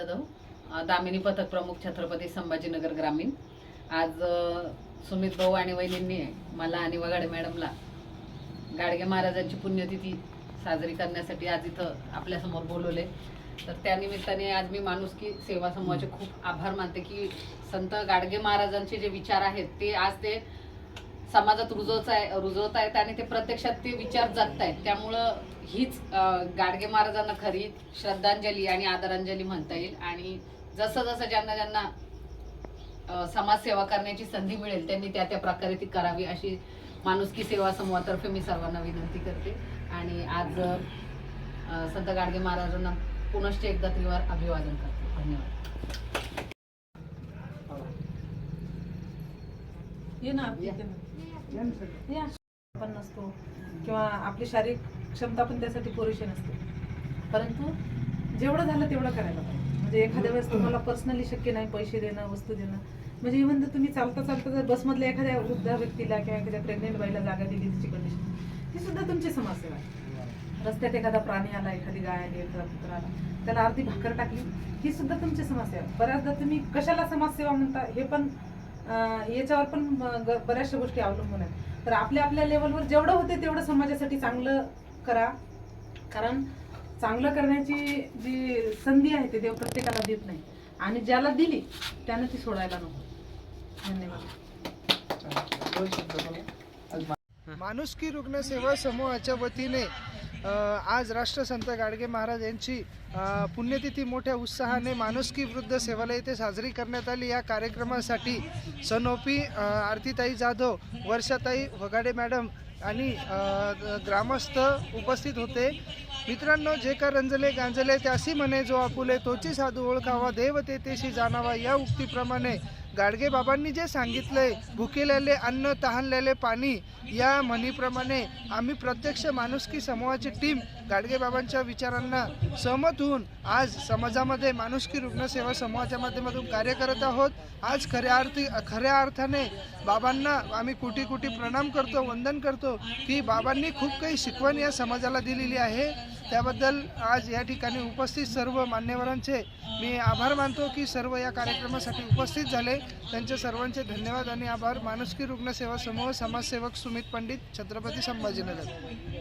जाधव दामिनी पथक प्रमुख छत्रपती संभाजीनगर ग्रामीण. आज सुमित भाऊ आणि वहिनींनी मला आणि वगाडे मॅडमला गाडगे महाराजांची पुण्यतिथी साजरी करण्यासाठी आज इथं आपल्यासमोर बोलवले. तर त्यानिमित्ताने आज मी माणूस की सेवा समूहाचे खूप आभार मानते की संत गाडगे महाराजांचे जे विचार आहेत ते आज ते समाजात रुजवत आहे रुजवत आहेत आणि ते प्रत्यक्षात ते विचार जगत आहेत त्यामुळं हीच गाडगे महाराजांना खरी श्रद्धांजली आणि आदरांजली म्हणता येईल. आणि जसं जसं ज्यांना ज्यांना समाजसेवा करण्याची संधी मिळेल त्यांनी त्या त्या प्रकारे ती करावी अशी माणुसकी सेवा समूहातर्फे मी सर्वांना विनंती करते. आणि आज संत गाडगे महाराजांना पुनश्च एकदा त्रिवार अभिवादन करते. धन्यवाद. या. पण नसतो. किंवा आपली शारीरिक क्षमता पण त्यासाठी पुरेशी नसते. परंतु जेवढं झालं तेवढं करायला पाहिजे. म्हणजे एखाद्या वेळेस तुम्हाला पर्सनली शक्य नाही पैसे देणं वस्तू देणं. म्हणजे इव्हन जर तुम्ही चालता चालता जर बसमधल्या एखाद्या वृद्ध व्यक्तीला किंवा एखाद्या प्रेग्नेंट बाईला जागा दिली तिची कंडिशन ही सुद्धा तुमची समस्या आहे. रस्त्यात एखादा प्राणी आला एखादी गाय आली एखादा कुत्रा आला त्याला अर्धी भाकर टाकली ही सुद्धा तुमची समस्या आहे. बऱ्याचदा तुम्ही कशाला समाजसेवा म्हणता हे पण याच्यावर पण बऱ्याचशा गोष्टी अवलंबून आहेत. तर आपल्या आपल्या लेवलवर जेवढं होते तेवढं समाजासाठी चांगलं करा. कारण चांगलं करण्याची जी संधी आहे ते देव प्रत्येकाला देत नाही. आणि ज्याला दिली त्यानं ती सोडायला नको. धन्यवाद. माणुसकी रुग्णसेवा समूहाच्या वतीने आज राष्ट्रसंत गाडगे महाराज यांची पुण्यतिथी मोठ्या उत्साहाने माणुसकी वृद्ध सेवालय येथे साजरी करण्यात आली. या कार्यक्रमासाठी सनोपी आरतीताई जाधव वर्षाताई वगाडे मॅडम आणि ग्रामस्थ उपस्थित होते. मित्रांनो जे का रंजले गांजले त्यासी म्हणे जो आपुले तोची साधू ओळखावा देव तेथेशी जाणावा या उक्तीप्रमाणे गाडगे बाबांनी जे सांगितलंय भुकेलेले अन्न तहानलेले पाणी या म्हणीप्रमाणे आम्ही प्रत्यक्ष माणुसकी समूहाची टीम गाडगेबाबांच्या विचारांना सहमत होऊन आज समाजामध्ये माणुसकी रुग्णसेवा समूहाच्या माध्यमातून कार्य करत आहोत. आज खऱ्या अर्थी खऱ्या अर्थाने बाबांना आम्ही कुटी कुठे प्रणाम करतो वंदन करतो. की बाबांनी खूप काही शिकवण या समाजाला दिलेली आहे. त्याबद्दल आज या ठिकाणी उपस्थित सर्व मान्यवरांचे मी आभार मानतो की सर्व या कार्यक्रमासाठी उपस्थित झाले. त्यांचे सर्वांचे धन्यवाद आणि आभार. माणुसकी रुग्णसेवा समूह समाजसेवक सुमित पंडित छत्रपती संभाजीनगर.